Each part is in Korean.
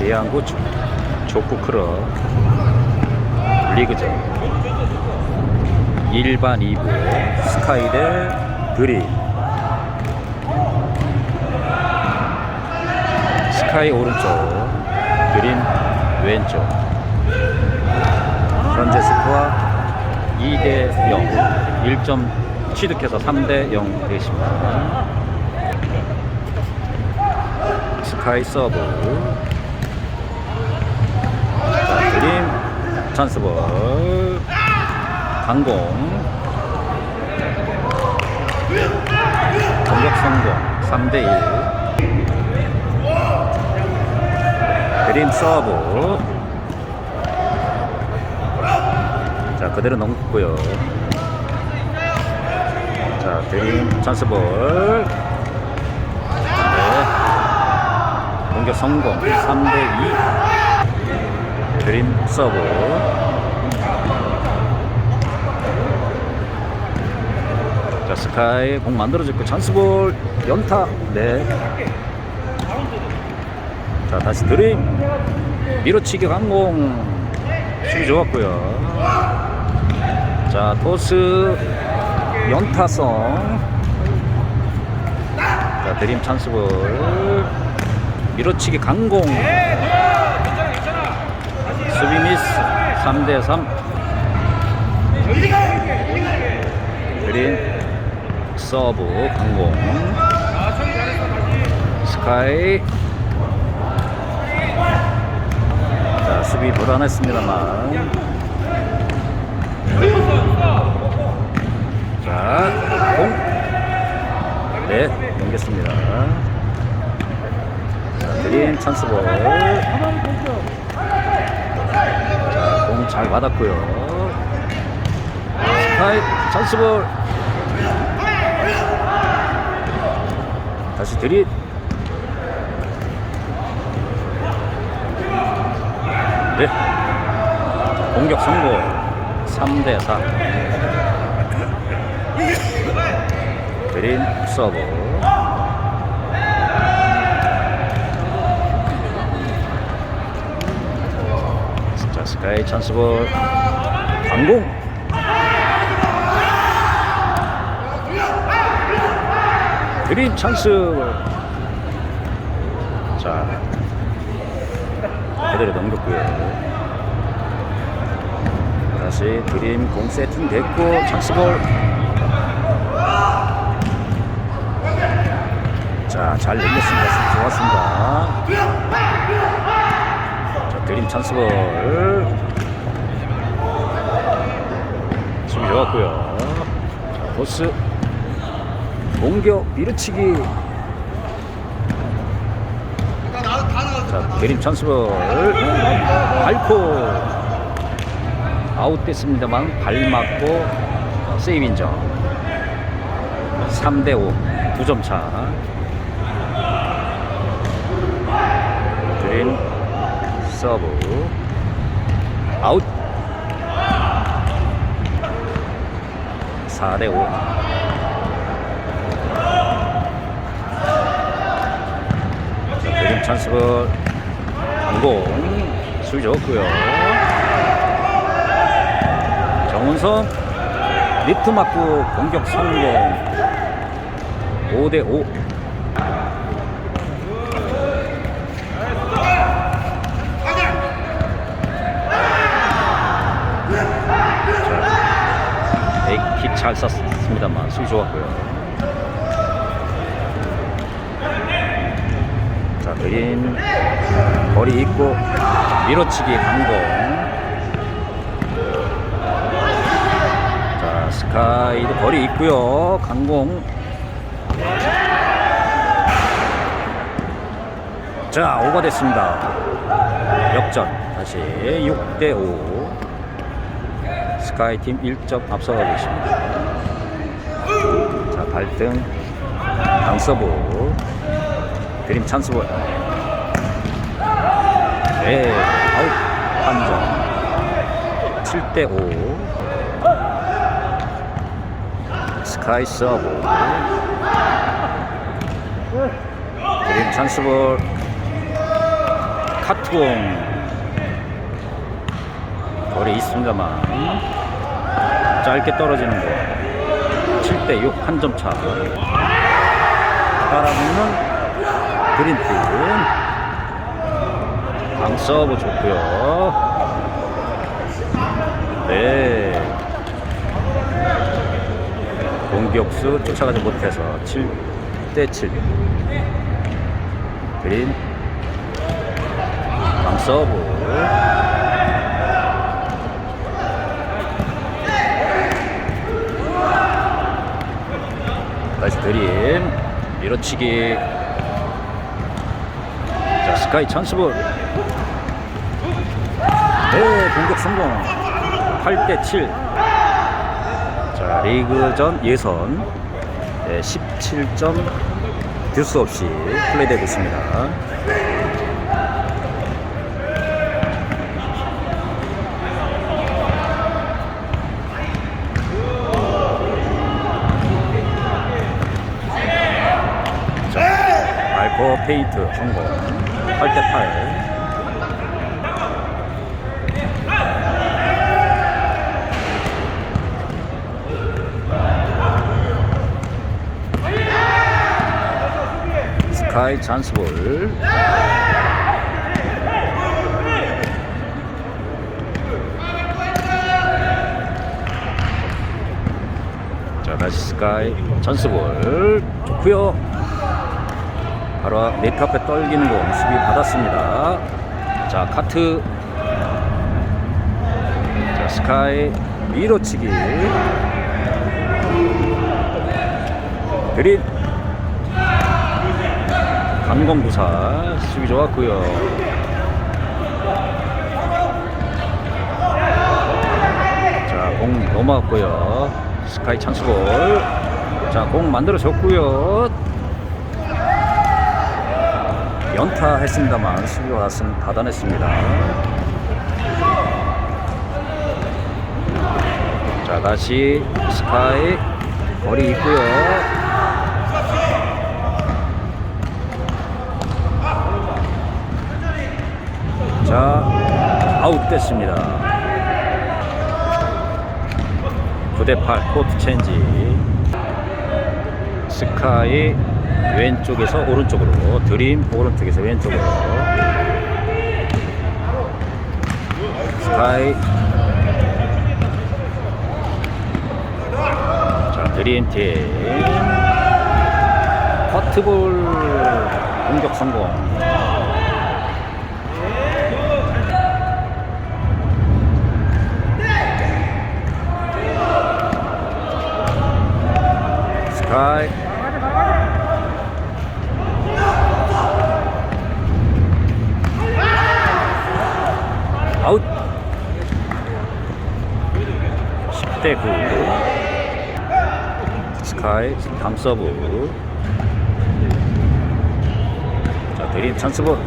대양구 조- 족구 클럽 리그전. 1반 2부 스카이 대 드림 스카이 오른쪽 드림 왼쪽. 현재 스코어 2대 0 1점 취득해서 3대 0 되겠습니다. 스카이 서브 자 드림 찬스볼. 강공. 공격 성공. 3대1 드림 서브. 자 그대로 넘고요. 자 드림 찬스볼. 네. 공격 성공. 3대2 드림 서브 자 스카이 공 만들어졌고 찬스볼 연타. 네. 자 다시 드림. 밀어치기 강공. 수비 좋았고요. 자 토스 연타성. 자 드림 찬스볼. 밀어치기 강공. 수비 미스 3대3 드림 서브 강공. 스카이. 자 수비 불안했습니다만. 자공네 넘겼습니다. 자 드림 찬스볼. 자공 잘 받았고요. 스카이 찬스볼 다시 드립 네. 공격 성공. 3대4 드림 서브. 자 스카이 찬스볼. 강공 드림 찬스. 자 그대로 넘겼고요. 다시 드림 공 세팅 됐고 찬스볼. 자잘 넘겼습니다. 좋았습니다. 자 드림 찬스볼. 수비 좋았고요. 자 보스 공격 밀어치기. 자 드림 찬스볼. 밟고. 아웃됐습니다만 발 맞고 세이브 인정. 3대5 2점 차. 드림 서브. 아웃. 4대5 드림 찬스볼 항공 수비 좋고요. 정은성 리트 맞고 공격 성공. 5대5 에이킥 잘 쐈습니다만 수비 좋았고요 그린 거리 있고 밀어치기 강공 자 스카이도 거리 있고요. 강공 자 오버됐습니다. 역전. 다시 6대5 스카이팀 1점 앞서가고 있습니다. 자 발등. 강서부 드림 찬스볼 네 아웃 판정 7대5 스카이 서브. 드림 찬스볼 카트공. 거리 있습니다만 짧게 떨어지는 거 7대6 한 점 차. 따라붙는 그린핀. 방 서브 좋고요. 네. 공격수 쫓아가지 못해서 7대7 그린. 방 서브. 다시 드림 밀어치기. 자 스카이 찬스볼. 네 공격 성공. 8대7 자 리그전 예선. 네, 17점 듀스 없이 플레이되고 있습니다. 알코 페인트 성공 8대8 스카이 찬스볼. 자 다시 스카이 찬스볼. 좋구요 바로 네트 앞에 떨기는 공 수비 받았습니다. 자 카트. 자 스카이 밀어치기. 그린 강공부사 수비 좋았고요. 자공 넘어갔고요. 스카이 찬스볼 자공 만들어줬고요 연타 했습니다만 수비 왔음 받아냈습니다. 자 다시 스카이 거리 있고요. 자 아웃됐습니다. 9대8 코트 체인지. 스카이 왼쪽에서 오른쪽으로 드림 오른쪽에서 왼쪽으로. 스카이. 자 드림팀. 커트볼 공격 성공. 스카이 아웃 10대 9 스카이 다음 서브. 자 드림 찬스볼.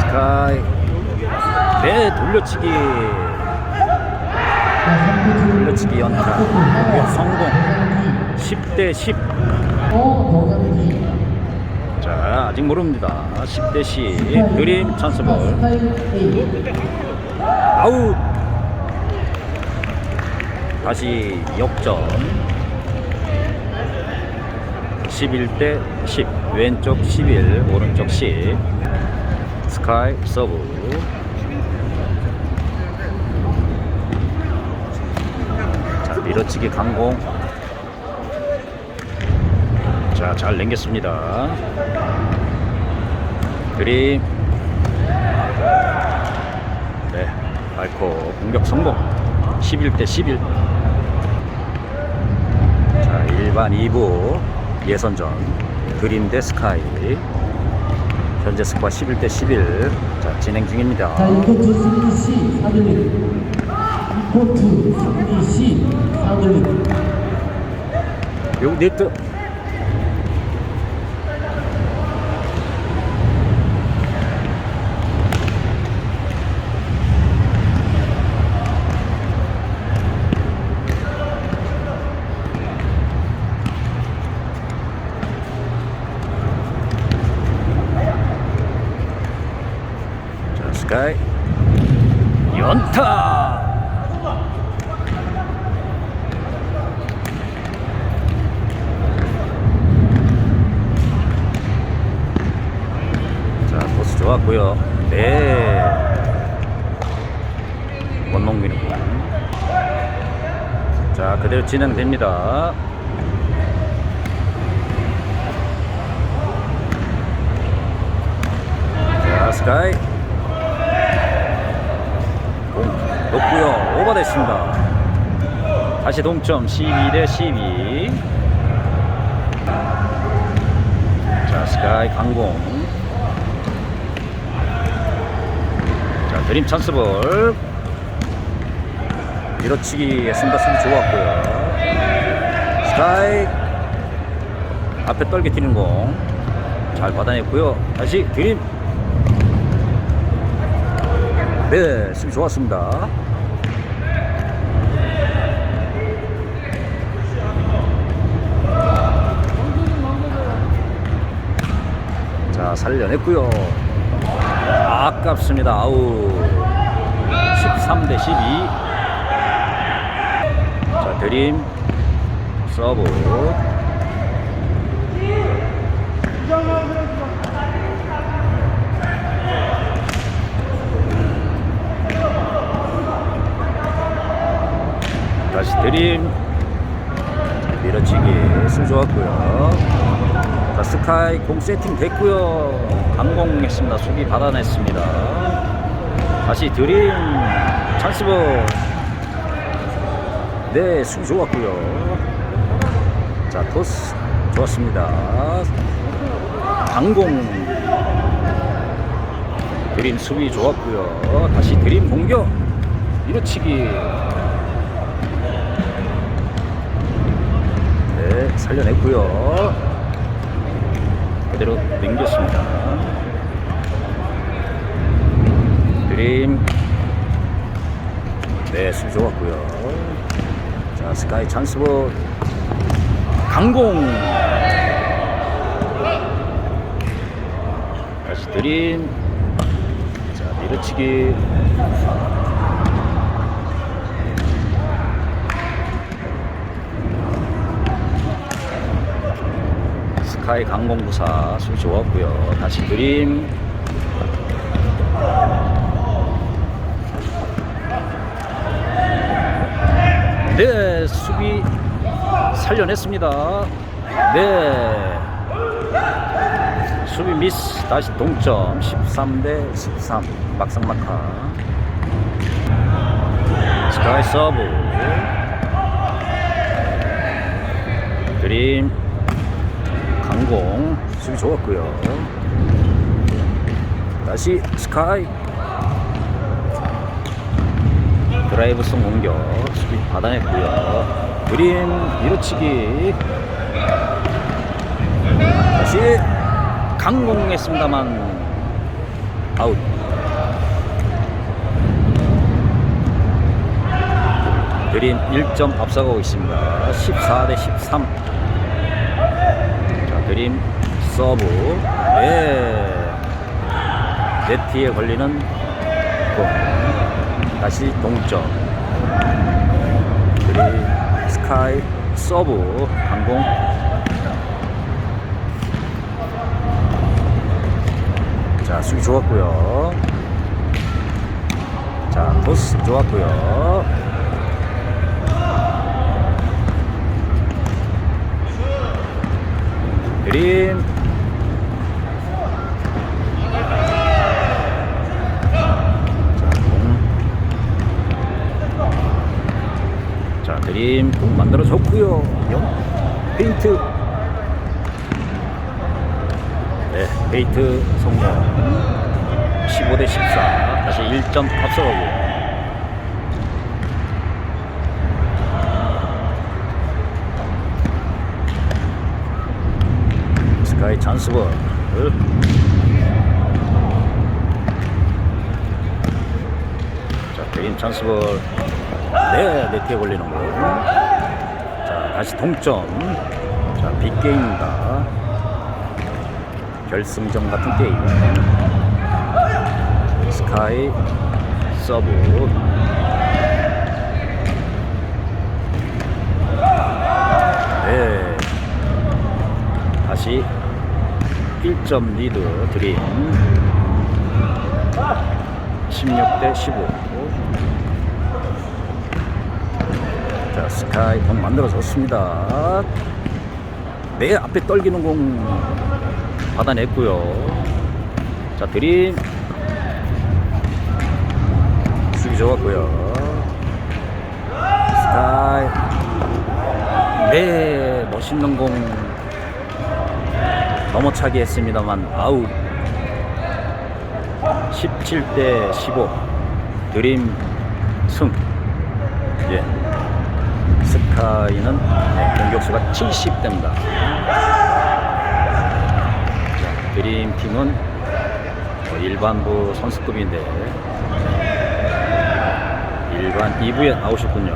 스카이. 네 돌려치기. 돌려치기 연타. 성공. 10대 10 자, 아직 모릅니다. 10대 10. 드림 찬스볼. 아웃. 다시 역전. 11대 10. 왼쪽 11, 오른쪽 10. 스카이 서브. 자, 밀어치기 강공. 자, 잘 넘겼습니다. 그림. 네, 알코 공격 성공. 11대 11. 자, 일반 2부 예선전 그림 대 스카이. 현재 스코어 11대 11. 자, 진행 중입니다. 자, 1코트 승리 시 사들림 2코트 승리 시 사들림 요 네트 스카이? 연타! 자 코스 좋았고요. 네. 원농민은 자 그대로 진행됩니다. 자 스카이 공 높고요. 오버됐습니다. 다시 동점 12 대 12 자 스카이 강공. 자 드림 찬스볼. 밀어치기 했습니다. 수비 좋았고요. 스카이 앞에 떨게 튀는 공. 잘 받아냈고요. 다시 드림 네 수비 좋았습니다. 자 살려냈고요. 아깝습니다. 아우 13대 12 자 드림. 서브 다시 드림. 밀어치기 수 좋았고요. 자 스카이 공 세팅 됐고요. 강공했습니다. 수비 받아냈습니다. 다시 드림. 찬스볼. 네 수비 좋았고요. 자 토스. 좋았습니다. 강공. 드림 수비 좋았고요. 다시 드림 공격. 밀어치기 살려냈고요. 그대로 넘겼습니다. 드림. 네, 수 좋았고요. 자, 스카이 찬스볼. 강공. 다시 드림. 자, 밀어치기. 스카이 강공부사 수비 좋았고요. 다시 드림. 네, 수비 살려냈습니다. 네. 수비 미스 다시 동점 13 대 13 막상막하 스카이 서브 드림 강공 수비 좋았고요. 다시 스카이. 드라이브성 공격 수비 받아냈고요. 그린 밀어치기. 다시 강공했습니다만 아웃. 그린 1점 앞서가고 있습니다. 14 대 13 자, 드림 서브. 네. 네티에 걸리는 공. 다시 동점. 드림 스카이 서브. 항공. 자 수비 좋았고요. 자 토스 좋았고요 드림 자, 공. 자 드림 공 영 페인트. 네 페인트 성공. 15대 14 다시 1점 앞서가고. 스카이 찬스볼. 자 개인 찬스볼. 네 네트에 걸리는 거자 다시 동점. 자 빅게임입니다. 결승전 같은 게임. 스카이 서브. 네. 다시 1점 리드 드림. 16대 15 자, 스카이 공 만들어졌습니다. 내 앞에 떨기는 공 받아냈고요. 자, 드림. 수비 좋았고요. 스카이. 네, 멋있는 공 넘어차게 했습니다만 아웃. 17대 15. 드림 승. 예. 네, 공격수가 70대입니다. 자, 드림팀은 뭐 일반부 선수급인데 일반 2부에 나오셨군요.